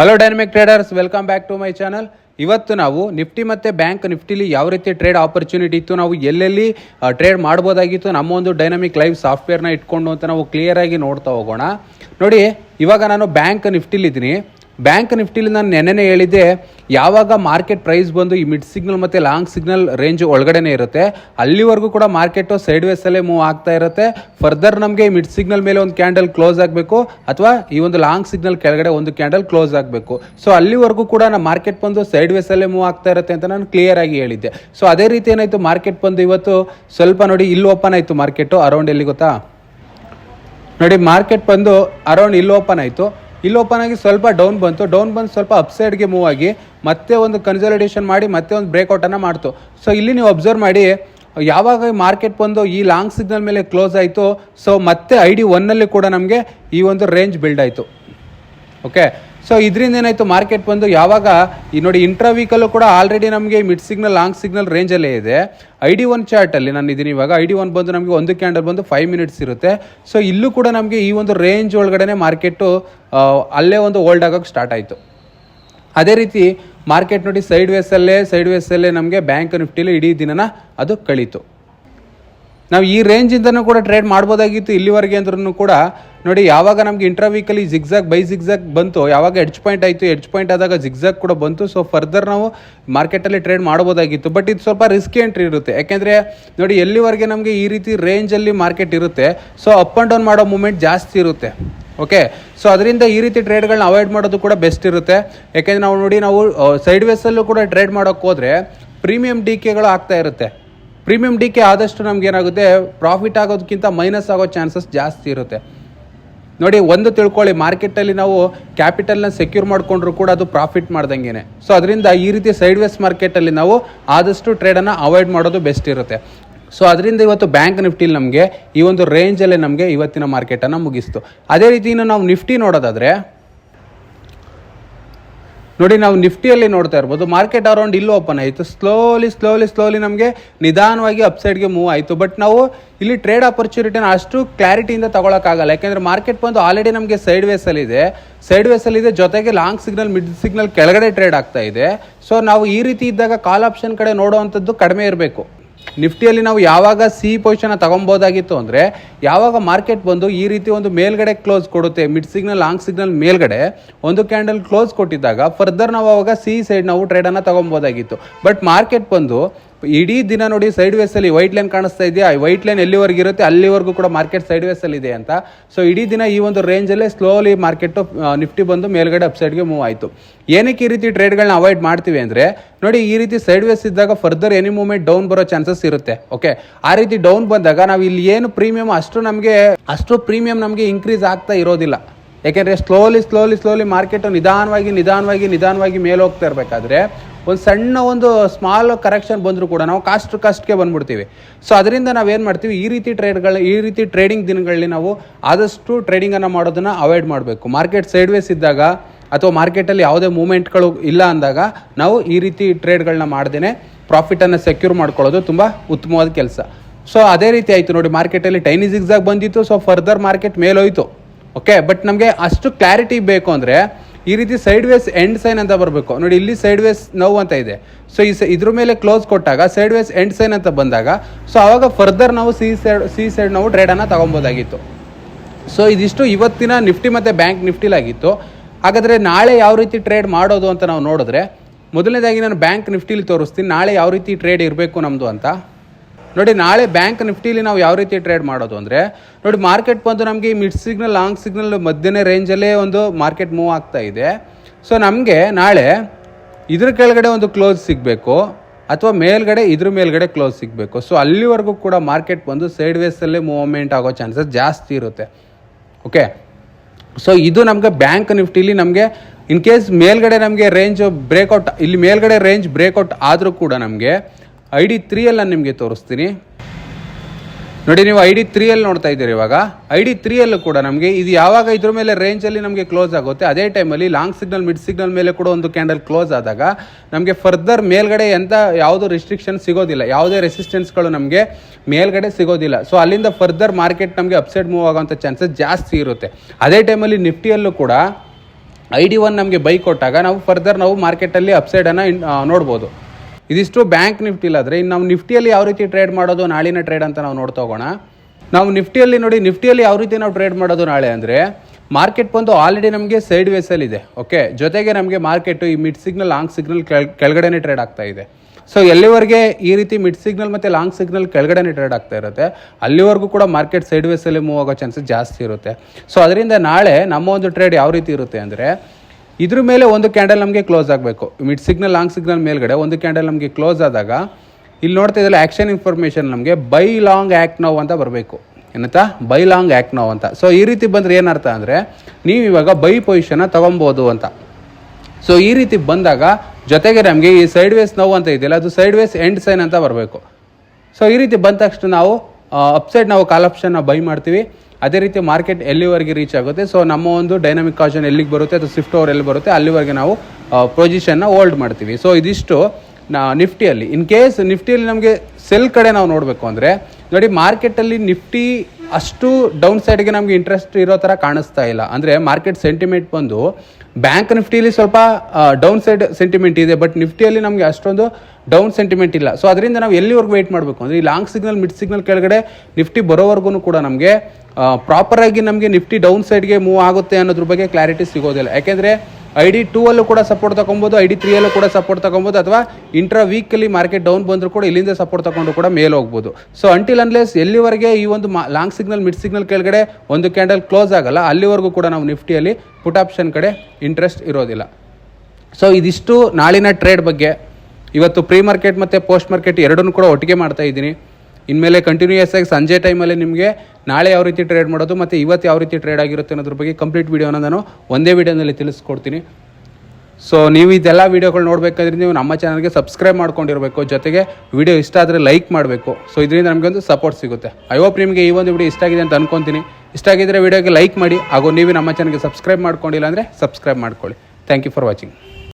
Hello dynamic traders welcome back to my channel ಇವತ್ತು ನಾವು Nifty ಮತ್ತು ಬ್ಯಾಂಕ್ ನಿಫ್ಟಿಲಿ ಯಾವ ರೀತಿ ಟ್ರೇಡ್ ಆಪರ್ಚುನಿಟಿ ಇತ್ತು, ನಾವು ಎಲ್ಲೆಲ್ಲಿ ಟ್ರೇಡ್ ಮಾಡ್ಬೋದಾಗಿತ್ತು, ನಮ್ಮ ಒಂದು ಡೈನಮಿಕ್ ಲೈವ್ ಸಾಫ್ಟ್ವೇರ್ನ ಇಟ್ಕೊಂಡು ಅಂತ ನಾವು ಕ್ಲಿಯರಾಗಿ ನೋಡ್ತಾ ಹೋಗೋಣ. ನೋಡಿ, ಇವಾಗ ನಾನು ಬ್ಯಾಂಕ್ ನಿಫ್ಟಿಲಿದ್ದೀನಿ. ಬ್ಯಾಂಕ್ ನಿಫ್ಟಿಲಿ ನಾನು ನೆನ್ನೆನೇ ಹೇಳಿದ್ದೆ, ಯಾವಾಗ ಮಾರ್ಕೆಟ್ ಪ್ರೈಸ್ ಬಂದು ಈ ಮಿಡ್ ಸಿಗ್ನಲ್ ಮತ್ತು ಲಾಂಗ್ ಸಿಗ್ನಲ್ ರೇಂಜ್ ಒಳಗಡೆನೇ ಇರುತ್ತೆ, ಅಲ್ಲಿವರೆಗೂ ಕೂಡ ಮಾರ್ಕೆಟು ಸೈಡ್ ವೇಸಲ್ಲೇ ಮೂವ್ ಆಗ್ತಾ ಇರುತ್ತೆ. ಫರ್ದರ್ ನಮಗೆ ಮಿಡ್ ಸಿಗ್ನಲ್ ಮೇಲೆ ಒಂದು ಕ್ಯಾಂಡಲ್ ಕ್ಲೋಸ್ ಆಗಬೇಕು, ಅಥವಾ ಈ ಒಂದು ಲಾಂಗ್ ಸಿಗ್ನಲ್ ಕೆಳಗಡೆ ಒಂದು ಕ್ಯಾಂಡಲ್ ಕ್ಲೋಸ್ ಆಗಬೇಕು. ಸೊ ಅಲ್ಲಿವರೆಗೂ ಕೂಡ ನಾನು ಮಾರ್ಕೆಟ್ ಬಂದು ಸೈಡ್ ವೇಸಲ್ಲೇ ಮೂವ್ ಆಗ್ತಾ ಇರುತ್ತೆ ಅಂತ ನಾನು ಕ್ಲಿಯರ್ ಆಗಿ ಹೇಳಿದ್ದೆ. ಸೊ ಅದೇ ರೀತಿ ಏನಾಯಿತು, ಮಾರ್ಕೆಟ್ ಬಂದು ಇವತ್ತು ಸ್ವಲ್ಪ ನೋಡಿ, ಇಲ್ಲಿ ಓಪನ್ ಆಯಿತು ಮಾರ್ಕೆಟು ಅರೌಂಡ್ ಎಲ್ಲಿ ಗೊತ್ತಾ? ನೋಡಿ, ಮಾರ್ಕೆಟ್ ಬಂದು ಅರೌಂಡ್ ಇಲ್ಲಿ ಓಪನ್ ಆಯಿತು. ಇಲ್ಲಿ ಓಪನ್ ಆಗಿ ಸ್ವಲ್ಪ ಡೌನ್ ಬಂತು. ಡೌನ್ ಬಂದು ಸ್ವಲ್ಪ ಅಪ್ಸೈಡ್ಗೆ ಮೂವ್ ಆಗಿ ಮತ್ತೆ ಒಂದು ಕನ್ಸಲ್ಟೇಷನ್ ಮಾಡಿ ಮತ್ತೆ ಒಂದು ಬ್ರೇಕ್ಔಟನ್ನು ಮಾಡ್ತು. ಸೊ ಇಲ್ಲಿ ನೀವು ಅಬ್ಸರ್ವ್ ಮಾಡಿ, ಯಾವಾಗ ಮಾರ್ಕೆಟ್ ಬಂದು ಈ ಲಾಂಗ್ ಸಿಗ್ನಲ್ ಮೇಲೆ ಕ್ಲೋಸ್ ಆಯಿತು ಸೊ ಮತ್ತೆ ಐ ಡಿ ಒನ್ನಲ್ಲಿ ಕೂಡ ನಮಗೆ ಈ ಒಂದು ರೇಂಜ್ ಬಿಲ್ಡ್ ಆಯಿತು. ಓಕೆ ಸೊ ಇದರಿಂದ ಏನಾಯಿತು? ಮಾರ್ಕೆಟ್ ಬಂದು ಯಾವಾಗ, ಈ ನೋಡಿ ಇಂಟ್ರಾ ವೀಕಲ್ಲೂ ಕೂಡ ಆಲ್ರೆಡಿ ನಮಗೆ ಮಿಡ್ ಸಿಗ್ನಲ್ ಲಾಂಗ್ ಸಿಗ್ನಲ್ ರೇಂಜಲ್ಲೇ ಇದೆ. ಐ ಡಿ ಒನ್ ಚಾರ್ಟಲ್ಲಿ ನಾನು ಇದೀನಿ ಇವಾಗ. ಐ ಡಿ ಒನ್ ಬಂದು ನಮಗೆ ಒಂದು ಕ್ಯಾಂಡಲ್ ಬಂದು ಫೈವ್ ಮಿನಿಟ್ಸ್ ಇರುತ್ತೆ. ಸೊ ಇಲ್ಲೂ ಕೂಡ ನಮಗೆ ಈ ಒಂದು ರೇಂಜ್ ಒಳಗಡೆ ಮಾರ್ಕೆಟು ಅಲ್ಲೇ ಒಂದು ಓಲ್ಡ್ ಆಗೋಕ್ಕೆ ಸ್ಟಾರ್ಟ್ ಆಯಿತು. ಅದೇ ರೀತಿ ಮಾರ್ಕೆಟ್ ನೋಡಿ ಸೈಡ್ ವೇಸಲ್ಲೇ ಸೈಡ್ ವೇಸಲ್ಲೇ ನಮಗೆ ಬ್ಯಾಂಕ್ ನಿಫ್ಟಿಲಿ ಇಡೀ ದಿನನ ಅದು ಕಳೀತು. ನಾವು ಈ ರೇಂಜಿಂದನೂ ಕೂಡ ಟ್ರೇಡ್ ಮಾಡ್ಬೋದಾಗಿತ್ತು ಇಲ್ಲಿವರೆಗೆ ಅಂದ್ರೂ ಕೂಡ. ನೋಡಿ, ಯಾವಾಗ ನಮಗೆ ಇಂಟ್ರಾ ವೀಕಲ್ಲಿ ಜಿಗ್ಜಾಗ್ ಬೈ ಜಿಗ್ಜಾಗ್ ಬಂತು, ಯಾವಾಗ ಎಡ್ಜ್ ಪಾಯಿಂಟ್ ಆಯಿತು ಎಡ್ಜ್ ಪಾಯಿಂಟ್ ಆದಾಗ ಜಿಗ್ಜಾಗ್ ಕೂಡ ಬಂತು. ಸೊ ಫರ್ದರ್ ನಾವು ಮಾರ್ಕೆಟಲ್ಲಿ ಟ್ರೇಡ್ ಮಾಡ್ಬೋದಾಗಿತ್ತು. ಬಟ್ ಇದು ಸ್ವಲ್ಪ ರಿಸ್ಕಿ ಎಂಟ್ರಿ ಇರುತ್ತೆ. ಯಾಕೆಂದರೆ, ನೋಡಿ, ಎಲ್ಲಿವರೆಗೆ ನಮಗೆ ಈ ರೀತಿ ರೇಂಜಲ್ಲಿ ಮಾರ್ಕೆಟ್ ಇರುತ್ತೆ ಸೊ ಅಪ್ ಆ್ಯಂಡ್ ಡೌನ್ ಮಾಡೋ ಮೂಮೆಂಟ್ ಜಾಸ್ತಿ ಇರುತ್ತೆ. ಓಕೆ ಸೊ ಅದರಿಂದ ಈ ರೀತಿ ಟ್ರೇಡ್ಗಳನ್ನ ಅವಾಯ್ಡ್ ಮಾಡೋದು ಕೂಡ ಬೆಸ್ಟ್ ಇರುತ್ತೆ. ಯಾಕೆಂದರೆ, ನಾವು ನೋಡಿ, ನಾವು ಸೈಡ್ ವೇಸಲ್ಲೂ ಕೂಡ ಟ್ರೇಡ್ ಮಾಡೋಕ್ಕೆ ಹೋದರೆ ಪ್ರೀಮಿಯಂ ಡಿ ಕೆಗಳು ಆಗ್ತಾ ಇರುತ್ತೆ. ಪ್ರೀಮಿಯಂ ಡಿ ಕೆ ಆದಷ್ಟು ನಮಗೇನಾಗುತ್ತೆ ಪ್ರಾಫಿಟ್ ಆಗೋದಕ್ಕಿಂತ ಮೈನಸ್ ಆಗೋ ಚಾನ್ಸಸ್ ಜಾಸ್ತಿ ಇರುತ್ತೆ. ನೋಡಿ, ಒಂದು ತಿಳ್ಕೊಳ್ಳಿ ಮಾರ್ಕೆಟಲ್ಲಿ ನಾವು ಕ್ಯಾಪಿಟಲ್ನ ಸೆಕ್ಯೂರ್ ಮಾಡಿಕೊಂಡ್ರು ಕೂಡ ಅದು ಪ್ರಾಫಿಟ್ ಮಾಡ್ದಂಗೆ ಸೊ ಅದರಿಂದ ಈ ರೀತಿ ಸೈಡ್ ವೇಸ್ ಮಾರ್ಕೆಟಲ್ಲಿ ನಾವು ಆದಷ್ಟು ಟ್ರೇಡನ್ನು ಅವಾಯ್ಡ್ ಮಾಡೋದು ಬೆಸ್ಟ್ ಇರುತ್ತೆ. ಸೊ ಅದರಿಂದ ಇವತ್ತು ಬ್ಯಾಂಕ್ ನಿಫ್ಟಿಲಿ ನಮಗೆ, ಈ ಒಂದು ರೇಂಜಲ್ಲೇ ನಮಗೆ ಇವತ್ತಿನ ಮಾರ್ಕೆಟನ್ನು ಮುಗಿಸ್ತು. ಅದೇ ರೀತಿ ಇನ್ನು ನಾವು ನಿಫ್ಟಿ ನೋಡೋದಾದರೆ ನೋಡಿ ನಾವು ನಿಫ್ಟಿಯಲ್ಲಿ ನೋಡ್ತಾ ಇರ್ಬೋದು. ಮಾರ್ಕೆಟ್ ಅರೌಂಡ್ ಇಲ್ಲಿ ಓಪನ್ ಆಯಿತು. ಸ್ಲೋಲಿ ಸ್ಲೋಲಿ ಸ್ಲೋಲಿ ನಮಗೆ ನಿಧಾನವಾಗಿ ಅಪ್ಸೈಡ್ಗೆ ಮೂವ್ ಆಯಿತು. ಬಟ್ ನಾವು ಇಲ್ಲಿ ಟ್ರೇಡ್ ಆಪರ್ಚುನಿಟಿನ ಅಷ್ಟು ಕ್ಲಾರಿಟಿಯಿಂದ ತಗೊಳಕ್ಕಾಗಲ್ಲ ಯಾಕೆಂದರೆ ಮಾರ್ಕೆಟ್ ಬಂದು ಆಲ್ರೆಡಿ ನಮಗೆ ಸೈಡ್ ವೇಸಲ್ಲಿದೆ ಸೈಡ್ ವೇಸಲ್ಲಿದೆ ಜೊತೆಗೆ ಲಾಂಗ್ ಸಿಗ್ನಲ್ ಮಿಡ್ ಸಿಗ್ನಲ್ ಕೆಳಗಡೆ ಟ್ರೇಡ್ ಆಗ್ತಾ ಇದೆ. ಸೊ ನಾವು ಈ ರೀತಿ ಇದ್ದಾಗ ಕಾಲ್ ಆಪ್ಷನ್ ಕಡೆ ನೋಡುವಂಥದ್ದು ಕಡಿಮೆ ಇರಬೇಕು. ನಿಫ್ಟಿಯಲ್ಲಿ ನಾವು ಯಾವಾಗ ಸಿ ಪೊಸಿಷನ್ ತಗೊಬೋದಾಗಿತ್ತು ಅಂದರೆ ಯಾವಾಗ ಮಾರ್ಕೆಟ್ ಬಂದು ಈ ರೀತಿ ಒಂದು ಮೇಲ್ಗಡೆ ಕ್ಲೋಸ್ ಕೊಡುತ್ತೆ ಮಿಡ್ ಸಿಗ್ನಲ್ ಲಾಂಗ್ ಸಿಗ್ನಲ್ ಮೇಲ್ಗಡೆ ಒಂದು ಕ್ಯಾಂಡಲ್ ಕ್ಲೋಸ್ ಕೊಟ್ಟಿದ್ದಾಗ ಫರ್ದರ್ ನಾವು ಅವಾಗ ಸಿ ಸೈಡ್ ನಾವು ಟ್ರೇಡನ್ನು ತಗೊಬೋದಾಗಿತ್ತು. ಬಟ್ ಮಾರ್ಕೆಟ್ ಬಂದು ಇಡೀ ದಿನ ನೋಡಿ ಸೈಡ್ ವೇಸಲ್ಲಿ ವೈಟ್ ಲೈನ್ ಕಾಣಿಸ್ತಾ ಇದೆಯಾ? ವೈಟ್ ಲೈನ್ ಎಲ್ಲಿವರೆಗೂ ಇರುತ್ತೆ? ಅಲ್ಲಿವರೆಗೂ ಕೂಡ ಮಾರ್ಕೆಟ್ ಸೈಡ್ ವೇಸಲ್ಲಿ ಇದೆ ಅಂತ. ಸೊ ಇಡೀ ದಿನ ಈ ಒಂದು ರೇಂಜಲ್ಲೇ ಸ್ಲೋಲಿ ಮಾರ್ಕೆಟು ನಿಫ್ಟಿ ಬಂದು ಮೇಲ್ಗಡೆ ಅಪ್ಸೈಡ್ಗೆ ಮೂವ್ ಆಯಿತು. ಏನಕ್ಕೆ ಈ ರೀತಿ ಟ್ರೇಡ್ಗಳನ್ನ ಅವಾಯ್ಡ್ ಮಾಡ್ತೀವಿ ಅಂದರೆ, ನೋಡಿ ಈ ರೀತಿ ಸೈಡ್ ವೇಸ್ ಇದ್ದಾಗ ಫರ್ದರ್ ಎನಿ ಮೂಮೆಂಟ್ ಡೌನ್ ಬರೋ ಚಾನ್ಸಸ್ ಇರುತ್ತೆ ಓಕೆ ಆ ರೀತಿ ಡೌನ್ ಬಂದಾಗ ನಾವು ಇಲ್ಲಿ ಏನು ಪ್ರೀಮಿಯಂ ಅಷ್ಟು ನಮಗೆ, ಅಷ್ಟು ಪ್ರೀಮಿಯಂ ನಮಗೆ ಇನ್ಕ್ರೀಸ್ ಆಗ್ತಾ ಇರೋದಿಲ್ಲ. ಯಾಕೆಂದರೆ ಸ್ಲೋಲಿ ಸ್ಲೋಲಿ ಸ್ಲೋಲಿ ಮಾರ್ಕೆಟು ನಿಧಾನವಾಗಿ ನಿಧಾನವಾಗಿ ನಿಧಾನವಾಗಿ ಮೇಲೆ ಹೋಗ್ತಾ ಇರಬೇಕಾದ್ರೆ ಒಂದು ಸಣ್ಣ ಒಂದು ಸ್ಮಾಲ್ ಕರೆಕ್ಷನ್ ಬಂದರೂ ಕೂಡ ನಾವು ಕಾಸ್ಟ್ ಕಾಸ್ಟ್ಗೆ ಬಂದ್ಬಿಡ್ತೀವಿ. ಸೊ ಅದರಿಂದ ನಾವೇನು ಮಾಡ್ತೀವಿ? ಈ ರೀತಿ ಟ್ರೇಡ್ಗಳು ಈ ರೀತಿ ಟ್ರೇಡಿಂಗ್ ದಿನಗಳಲ್ಲಿ ನಾವು ಆದಷ್ಟು ಟ್ರೇಡಿಂಗನ್ನು ಮಾಡೋದನ್ನು ಅವಾಯ್ಡ್ ಮಾಡಬೇಕು. ಮಾರ್ಕೆಟ್ ಸೈಡ್ ವೇಸ್ ಇದ್ದಾಗ ಅಥವಾ ಮಾರ್ಕೆಟಲ್ಲಿ ಯಾವುದೇ ಮೂಮೆಂಟ್ಗಳು ಇಲ್ಲ ಅಂದಾಗ ನಾವು ಈ ರೀತಿ ಟ್ರೇಡ್ಗಳನ್ನ ಮಾಡ್ದೇ ಪ್ರಾಫಿಟನ್ನು ಸೆಕ್ಯೂರ್ ಮಾಡ್ಕೊಳ್ಳೋದು ತುಂಬ ಉತ್ತಮವಾದ ಕೆಲಸ. ಸೊ ಅದೇ ರೀತಿ ಆಯಿತು ನೋಡಿ ಮಾರ್ಕೆಟಲ್ಲಿ ಟೈನಿ ಜಿಗ್ಸಾಗ್ ಬಂದಿತ್ತು ಸೊ ಫರ್ದರ್ ಮಾರ್ಕೆಟ್ ಮೇಲೋಯಿತು ಓಕೆ ಬಟ್ ನಮಗೆ ಅಷ್ಟು ಕ್ಲಾರಿಟಿ ಬೇಕು ಅಂದರೆ ಈ ರೀತಿ ಸೈಡ್ ವೇಸ್ ಎಂಡ್ ಸೈನ್ ಅಂತ ಬರಬೇಕು. ನೋಡಿ, ಇಲ್ಲಿ ಸೈಡ್ ವೇಸ್ ನೋವು ಅಂತ ಇದೆ. ಸೊ ಈ ಇದ್ರ ಮೇಲೆ ಕ್ಲೋಸ್ ಕೊಟ್ಟಾಗ ಸೈಡ್ ವೇಸ್ ಎಂಡ್ ಸೈನ್ ಅಂತ ಬಂದಾಗ ಸೊ ಆವಾಗ ಫರ್ದರ್ ನಾವು ಸಿ ಸೈಡ್ ಸಿ ಸೈಡ್ ನಾವು ಟ್ರೇಡನ್ನು ತಗೊಬೋದಾಗಿತ್ತು. ಸೊ ಇದಿಷ್ಟು ಇವತ್ತಿನ ನಿಫ್ಟಿ ಮತ್ತು ಬ್ಯಾಂಕ್ ನಿಫ್ಟಿಲಾಗಿತ್ತು. ಹಾಗಾದರೆ ನಾಳೆ ಯಾವ ರೀತಿ ಟ್ರೇಡ್ ಮಾಡೋದು ಅಂತ ನಾವು ನೋಡಿದ್ರೆ, ಮೊದಲನೇದಾಗಿ ನಾನು ಬ್ಯಾಂಕ್ ನಿಫ್ಟಿಲಿ ತೋರಿಸ್ತೀನಿ. ನಾಳೆ ಯಾವ ರೀತಿ ಟ್ರೇಡ್ ಇರಬೇಕು ನಮ್ಮದು ಅಂತ. ನೋಡಿ, ನಾಳೆ ಬ್ಯಾಂಕ್ ನಿಫ್ಟಿಲಿ ನಾವು ಯಾವ ರೀತಿ ಟ್ರೇಡ್ ಮಾಡೋದು ಅಂದರೆ, ನೋಡಿ, ಮಾರ್ಕೆಟ್ ಬಂದು ನಮಗೆ ಮಿಡ್ ಸಿಗ್ನಲ್ ಲಾಂಗ್ ಸಿಗ್ನಲ್ ಮಧ್ಯನೇ ರೇಂಜಲ್ಲೇ ಒಂದು ಮಾರ್ಕೆಟ್ ಮೂವ್ ಆಗ್ತಾ ಇದೆ. ಸೊ ನಮಗೆ ನಾಳೆ ಇದ್ರ ಕೆಳಗಡೆ ಒಂದು ಕ್ಲೋಸ್ ಸಿಗಬೇಕು, ಅಥವಾ ಮೇಲ್ಗಡೆ ಇದ್ರ ಮೇಲ್ಗಡೆ ಕ್ಲೋಸ್ ಸಿಗಬೇಕು. ಸೊ ಅಲ್ಲಿವರೆಗೂ ಕೂಡ ಮಾರ್ಕೆಟ್ ಬಂದು ಸೈಡ್ ವೇಸಲ್ಲೇ ಮೂವ್ಮೆಂಟ್ ಆಗೋ ಚಾನ್ಸಸ್ ಜಾಸ್ತಿ ಇರುತ್ತೆ. ಓಕೆ ಸೊ ಇದು ನಮಗೆ ಬ್ಯಾಂಕ್ ನಿಫ್ಟಿಲಿ ನಮಗೆ ಇನ್ ಕೇಸ್ ಮೇಲ್ಗಡೆ ನಮಗೆ ರೇಂಜ್ ಬ್ರೇಕೌಟ್ ಇಲ್ಲಿ ಮೇಲ್ಗಡೆ ರೇಂಜ್ ಬ್ರೇಕೌಟ್ ಆದರೂ ಕೂಡ ನಮಗೆ ಐ ಡಿ ತ್ರೀಯಲ್ಲಿ ನಾನು ನಿಮಗೆ ತೋರಿಸ್ತೀನಿ. ನೋಡಿ, ನೀವು ಐ ಡಿ ತ್ರೀಯಲ್ಲಿ ನೋಡ್ತಾ ಇದ್ದೀರಿ ಇವಾಗ. ಐ ಡಿ ತ್ರೀಯಲ್ಲೂ ಕೂಡ ನಮಗೆ ಇದು ಯಾವಾಗ ಇದ್ರ ಮೇಲೆ ರೇಂಜಲ್ಲಿ ನಮಗೆ ಕ್ಲೋಸ್ ಆಗುತ್ತೆ, ಅದೇ ಟೈಮಲ್ಲಿ ಲಾಂಗ್ ಸಿಗ್ನಲ್ ಮಿಡ್ ಸಿಗ್ನಲ್ ಮೇಲೆ ಕೂಡ ಒಂದು ಕ್ಯಾಂಡಲ್ ಕ್ಲೋಸ್ ಆದಾಗ ನಮಗೆ ಫರ್ದರ್ ಮೇಲ್ಗಡೆ ಎಂಥ ಯಾವುದು ರಿಸ್ಟ್ರಿಕ್ಷನ್ ಸಿಗೋದಿಲ್ಲ. ಯಾವುದೇ ರೆಸಿಸ್ಟೆನ್ಸ್ಗಳು ನಮಗೆ ಮೇಲ್ಗಡೆ ಸಿಗೋದಿಲ್ಲ. ಸೊ ಅಲ್ಲಿಂದ ಫರ್ದರ್ ಮಾರ್ಕೆಟ್ ನಮಗೆ ಅಪ್ಸೈಡ್ ಮೂವ್ ಆಗೋಂಥ ಚಾನ್ಸಸ್ ಜಾಸ್ತಿ ಇರುತ್ತೆ. ಅದೇ ಟೈಮಲ್ಲಿ ನಿಫ್ಟಿಯಲ್ಲೂ ಕೂಡ ಐ ಡಿ ಒನ್ ನಮಗೆ ಬೈ ಕೊಟ್ಟಾಗ ನಾವು ಫರ್ದರ್ ನಾವು ಮಾರ್ಕೆಟಲ್ಲಿ ಅಪ್ಸೈಡನ್ನು ನೋಡ್ಬೋದು. ಇದಿಷ್ಟು ಬ್ಯಾಂಕ್ ನಿಫ್ಟಿಲಾದರೆ ಇನ್ನು ನಾವು ನಿಫ್ಟಿಯಲ್ಲಿ ಯಾವ ರೀತಿ ಟ್ರೇಡ್ ಮಾಡೋದು, ನಾಳಿನ ಟ್ರೇಡ್ ಅಂತ ನಾವು ನೋಡ್ತಾ ಹೋಗೋಣ. ನಾವು ನಿಫ್ಟಿಯಲ್ಲಿ ನೋಡಿ, ನಿಫ್ಟಿಯಲ್ಲಿ ಯಾವ ರೀತಿ ನಾವು ಟ್ರೇಡ್ ಮಾಡೋದು ನಾಳೆ ಅಂದರೆ, ಮಾರ್ಕೆಟ್ ಬಂದು ಆಲ್ರೆಡಿ ನಮಗೆ ಸೈಡ್ ವೇಸಲ್ಲಿ ಇದೆ ಓಕೆ ಜೊತೆಗೆ ನಮಗೆ ಮಾರ್ಕೆಟು ಈ ಮಿಡ್ ಸಿಗ್ನಲ್ ಲಾಂಗ್ ಸಿಗ್ನಲ್ ಕೆಳಗಡೆನೇ ಟ್ರೇಡ್ ಆಗ್ತಾ ಇದೆ. ಸೊ ಎಲ್ಲಿವರೆಗೆ ಈ ರೀತಿ ಮಿಡ್ ಸಿಗ್ನಲ್ ಮತ್ತು ಲಾಂಗ್ ಸಿಗ್ನಲ್ ಕೆಳಗಡೆನೇ ಟ್ರೇಡ್ ಆಗ್ತಾ ಇರುತ್ತೆ, ಅಲ್ಲಿವರೆಗೂ ಕೂಡ ಮಾರ್ಕೆಟ್ ಸೈಡ್ ವೇಸಲ್ಲಿ ಮೂವ್ ಆಗೋ ಚಾನ್ಸಸ್ ಜಾಸ್ತಿ ಇರುತ್ತೆ. ಸೊ ಅದರಿಂದ ನಾಳೆ ನಮ್ಮ ಒಂದು ಟ್ರೇಡ್ ಯಾವ ರೀತಿ ಇರುತ್ತೆ ಅಂದರೆ ಇದ್ರ ಮೇಲೆ ಒಂದು ಕ್ಯಾಂಡಲ್ ನಮಗೆ ಕ್ಲೋಸ್ ಆಗಬೇಕು. ಮಿಡ್ ಸಿಗ್ನಲ್ ಲಾಂಗ್ ಸಿಗ್ನಲ್ ಮೇಲ್ಗಡೆ ಒಂದು ಕ್ಯಾಂಡಲ್ ನಮಗೆ ಕ್ಲೋಸ್ ಆದಾಗ, ಇಲ್ಲಿ ನೋಡ್ತಾ ಇದ್ದಲ್ಲಿ ಆ್ಯಕ್ಷನ್ ಇನ್ಫಾರ್ಮೇಷನ್ ನಮಗೆ ಬೈ ಲಾಂಗ್ ಆ್ಯಕ್ಟ್ ನೋವು ಅಂತ ಬರಬೇಕು. ಏನಂತ? ಬೈ ಲಾಂಗ್ ಆ್ಯಕ್ಟ್ ನೋವು ಅಂತ. ಸೊ ಈ ರೀತಿ ಬಂದರೆ ಏನರ್ಥ ಅಂದರೆ, ನೀವು ಇವಾಗ ಬೈ ಪೊಸಿಷನ್ನ ತೊಗೊಬೋದು ಅಂತ. ಸೊ ಈ ರೀತಿ ಬಂದಾಗ ಜೊತೆಗೆ ನಮಗೆ ಈ ಸೈಡ್ ವೇಸ್ ನೋವು ಅಂತ ಇದೆಯಲ್ಲ, ಅದು ಸೈಡ್ ವೇಸ್ ಎಂಡ್ ಸೈನ್ ಅಂತ ಬರಬೇಕು. ಸೊ ಈ ರೀತಿ ಬಂದ ತಕ್ಷಣ ನಾವು ಅಪ್ಸೈಡ್ ನಾವು ಕಾಲ್ ಆಪ್ಷನ್ನ ಬೈ ಮಾಡ್ತೀವಿ. ಅದೇ ರೀತಿ ಮಾರ್ಕೆಟ್ ಎಲ್ಲಿವರೆಗೆ ರೀಚ್ ಆಗುತ್ತೆ? ಸೊ ನಮ್ಮ ಒಂದು ಡೈನಾಮಿಕ್ ಕಾಷನ್ ಎಲ್ಲಿಗೆ ಬರುತ್ತೆ? ಅಥವಾ ಸ್ವಿಫ್ಟ್ ಓವರ್ ಎಲ್ಲಿ ಬರುತ್ತೆ? ಅಲ್ಲಿವರೆಗೆ ನಾವು ಪೊಸಿಷನ್ನ ಹೋಲ್ಡ್ ಮಾಡ್ತೀವಿ. ಸೊ ಇದಿಷ್ಟು ನಿಫ್ಟಿಯಲ್ಲಿ ಇನ್ ಕೇಸ್ ನಿಫ್ಟಿಯಲ್ಲಿ ನಮಗೆ ಸೆಲ್ ಕಡೆ ನಾವು ನೋಡಬೇಕು ಅಂದರೆ, ನೋಡಿ ಮಾರ್ಕೆಟಲ್ಲಿ ನಿಫ್ಟಿ ಅಷ್ಟು ಡೌನ್ ಸೈಡ್ಗೆ ನಮಗೆ ಇಂಟ್ರೆಸ್ಟ್ ಇರೋ ಥರ ಕಾಣಿಸ್ತಾ ಇಲ್ಲ. ಅಂದರೆ ಮಾರ್ಕೆಟ್ ಸೆಂಟಿಮೆಂಟ್ ಬಂದು ಬ್ಯಾಂಕ್ ನಿಫ್ಟಿಯಲ್ಲಿ ಸ್ವಲ್ಪ ಡೌನ್ ಸೈಡ್ ಸೆಂಟಿಮೆಂಟ್ ಇದೆ ಬಟ್ ನಿಫ್ಟಿಯಲ್ಲಿ ನಮಗೆ ಅಷ್ಟೊಂದು ಡೌನ್ ಸೆಂಟಿಮೆಂಟ್ ಇಲ್ಲ. ಸೊ ಅದರಿಂದ ನಾವು ಎಲ್ಲಿವರೆಗೂ ವೆಯ್ಟ್ ಮಾಡಬೇಕು? ಅಂದರೆ ಈ ಲಾಂಗ್ ಸಿಗ್ನಲ್ ಮಿಡ್ ಸಿಗ್ನಲ್ ಕೆಳಗಡೆ ನಿಫ್ಟಿ ಬರೋವರೆಗೂ ಕೂಡ ನಮಗೆ ಪ್ರಾಪರಾಗಿ ನಮಗೆ ನಿಫ್ಟಿ ಡೌನ್ ಸೈಡ್ಗೆ ಮೂವ್ ಆಗುತ್ತೆ ಅನ್ನೋದ್ರ ಬಗ್ಗೆ ಕ್ಲಾರಿಟಿ ಸಿಗೋದಿಲ್ಲ. ಯಾಕೆಂದರೆ ಐ ಡಿ ಟೂ ಅಲ್ಲೂ ಕೂಡ ಸಪೋರ್ಟ್ ತಗೊಬೋದು ಐ ಡಿ ತ್ರೀಯಲ್ಲೂ ಕೂಡ ಸಪೋರ್ಟ್ ತಗೊಬೋದು ಅಥವಾ ಇಂಟ್ರಾ ವೀಕಲ್ಲಿ ಮಾರ್ಕೆಟ್ ಡೌನ್ ಬಂದರೂ ಕೂಡ ಇಲ್ಲಿಂದ ಸಪೋರ್ಟ್ ತಗೊಂಡು ಕೂಡ ಮೇಲೆ ಹೋಗ್ಬೋದು. ಸೊ ಅಂಟಿಲ್ ಅನ್ಲೆಸ್ ಎಲ್ಲಿವರೆಗೆ ಈ ಒಂದು ಲಾಂಗ್ ಸಿಗ್ನಲ್ ಮಿಡ್ ಸಿಗ್ನಲ್ ಕೆಳಗಡೆ ಒಂದು ಕ್ಯಾಂಡಲ್ ಕ್ಲೋಸ್ ಆಗಲ್ಲ, ಅಲ್ಲಿವರೆಗೂ ಕೂಡ ನಾವು ನಿಫ್ಟಿಯಲ್ಲಿ ಪುಟ್ ಆಪ್ಷನ್ ಕಡೆ ಇಂಟ್ರೆಸ್ಟ್ ಇರೋದಿಲ್ಲ. ಸೊ ಇದಿಷ್ಟು ನಾಳಿನ ಟ್ರೇಡ್ ಬಗ್ಗೆ. ಇವತ್ತು ಪ್ರೀ ಮಾರ್ಕೆಟ್ ಮತ್ತು ಪೋಸ್ಟ್ ಮಾರ್ಕೆಟ್ ಎರಡನ್ನೂ ಕೂಡ ಒಟ್ಟಿಗೆ ಮಾಡ್ತಾ ಇದ್ದೀನಿ. ಇನ್ಮೇಲೆ ಕಂಟಿನ್ಯೂಯಸ್ ಆಗಿ ಸಂಜೆ ಟೈಮಲ್ಲಿ ನಿಮಗೆ ನಾಳೆ ಯಾವ ರೀತಿ ಟ್ರೇಡ್ ಮಾಡೋದು ಮತ್ತು ಇವತ್ತು ಯಾವ ರೀತಿ ಟ್ರೇಡ್ ಆಗಿರುತ್ತೆ ಅನ್ನೋದ್ರ ಬಗ್ಗೆ ಕಂಪ್ಲೀಟ್ ವೀಡಿಯೋನ ನಾನು ಒಂದೇ ವೀಡಿಯೋನಲ್ಲಿ ತಿಳಿಸ್ಕೊಡ್ತೀನಿ. ಸೊ ನೀವು ಇದೆಲ್ಲ ವೀಡಿಯೋಗಳು ನೋಡಬೇಕಾದ್ರೆ ನೀವು ನಮ್ಮ ಚಾನಲ್ಗೆ ಸಬ್ಸ್ಕ್ರೈಬ್ ಮಾಡ್ಕೊಂಡಿರಬೇಕು. ಜೊತೆಗೆ ವಿಡಿಯೋ ಇಷ್ಟ ಆದರೆ ಲೈಕ್ ಮಾಡಬೇಕು. ಸೊ ಇದರಿಂದ ನಮಗೊಂದು ಸಪೋರ್ಟ್ ಸಿಗುತ್ತೆ. ಐ ಹೋಪ್ ನಿಮಗೆ ಈ ಒಂದು ವಿಡಿಯೋ ಇಷ್ಟ ಆಗಿದೆ ಅಂತ ಅನ್ಕೊತೀನಿ. ಇಷ್ಟ ಆಗಿದ್ದರೆ ವೀಡಿಯೋಗೆ ಲೈಕ್ ಮಾಡಿ. ಹಾಗೂ ನೀವು ನಮ್ಮ ಚಾನಲ್ಗೆ ಸಬ್ಸ್ಕ್ರೈಬ್ ಮಾಡ್ಕೊಂಡಿಲ್ಲ ಅಂದರೆ ಸಬ್ಸ್ಕ್ರೈಬ್ ಮಾಡ್ಕೊಳ್ಳಿ. Thank you for watching